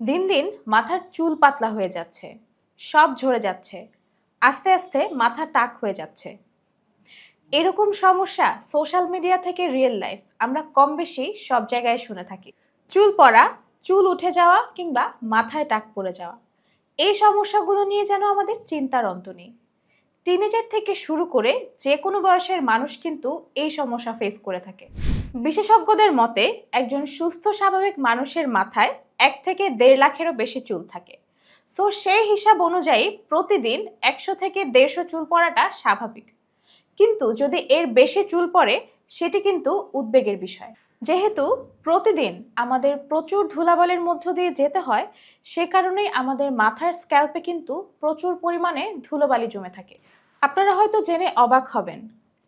দিন দিন মাথার চুল পাতলা হয়ে যাচ্ছে, সব ঝরে যাচ্ছে, আস্তে আস্তে মাথা টাক হয়ে যাচ্ছে। এরকম সমস্যা সোশ্যাল মিডিয়া থেকে রিয়েল লাইফ, আমরা কম বেশি সব জায়গায় শুনে থাকি। চুল পড়া, চুল উঠে যাওয়া কিংবা মাথায় টাক পড়ে যাওয়া, এই সমস্যাগুলো নিয়ে যেন আমাদের চিন্তার অন্ত নেই। টিনেজার থেকে শুরু করে যে কোনো বয়সের মানুষ কিন্তু এই সমস্যা ফেস করে থাকে। বিশেষজ্ঞদের মতে, একজন সুস্থ, স্বাভাবিক মানুষের মাথায় এক থেকে দেড় লাখেরও বেশি চুল থাকে। সো সেই হিসাব অনুযায়ী প্রতিদিন একশো থেকে দেড়শো চুল পড়াটা স্বাভাবিক। কিন্তু যদি এর বেশি চুল পড়ে, সেটি কিন্তু উদ্বেগের বিষয়। যেহেতু প্রতিদিন আমাদের প্রচুর ধুলাবালির মধ্য দিয়ে যেতে হয়, সে কারণেই আমাদের মাথার স্ক্যাল্পে কিন্তু প্রচুর পরিমাণে ধুলোবালি জমে থাকে। আপনারা হয়তো জেনে অবাক হবেন,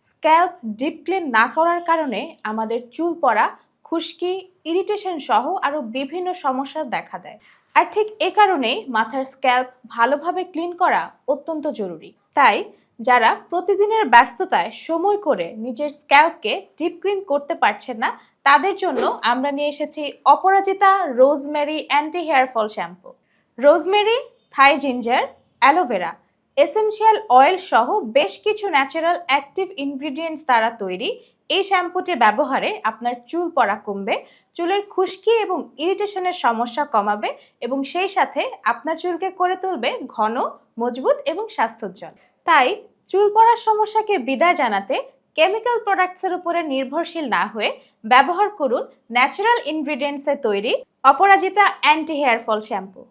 স্ক্যাল্প ডিপ ক্লিন না করার কারণে আমাদের চুল পড়া, খুশকি ইরিটেশন সহ আরও বিভিন্ন সমস্যা দেখা দেয়। আর ঠিক এ কারণেই মাথার স্ক্যাল্প ভালোভাবে ক্লিন করা অত্যন্ত জরুরি। তাই যারা প্রতিদিনের ব্যস্ততায় সময় করে নিজের স্ক্যাল্পকে ডিপ ক্লিন করতে পারছেন না, তাদের জন্য আমরা নিয়ে এসেছি Aparajita rosemary anti hair fall shampoo. Rosemary, Thai ginger aloe vera essential oil সহ বেশ কিছু ন্যাচারাল অ্যাক্টিভ ইনগ্রিডিয়েন্টস দ্বারা তৈরি এই শ্যাম্পুটি ব্যবহারে আপনার চুল পড়া কমবে, চুলের খুশকি এবং ইরিটেশনের সমস্যা কমাবে এবং সেই সাথে আপনার চুলকে করে তুলবে ঘন, মজবুত এবং স্বাস্থ্যোজ্জ্বল। তাই চুল পড়ার সমস্যাকে বিদায় জানাতে কেমিক্যাল প্রোডাক্টসের উপরে নির্ভরশীল না হয়ে ব্যবহার করুন ন্যাচারাল ইনগ্রিডিয়েন্টসে তৈরি Aparajita anti hair fall shampoo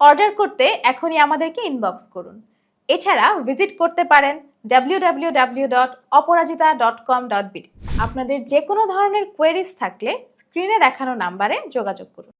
order করতে এখনই আমাদেরকে ইনবক্স করুন। এছাড়া ভিজিট করতে পারেন www.অপরাজিতা.com.bd আপনাদের যে কোনো ধরনের কোয়েরিজ থাকলে স্ক্রিনে দেখানো নাম্বারে যোগাযোগ করুন।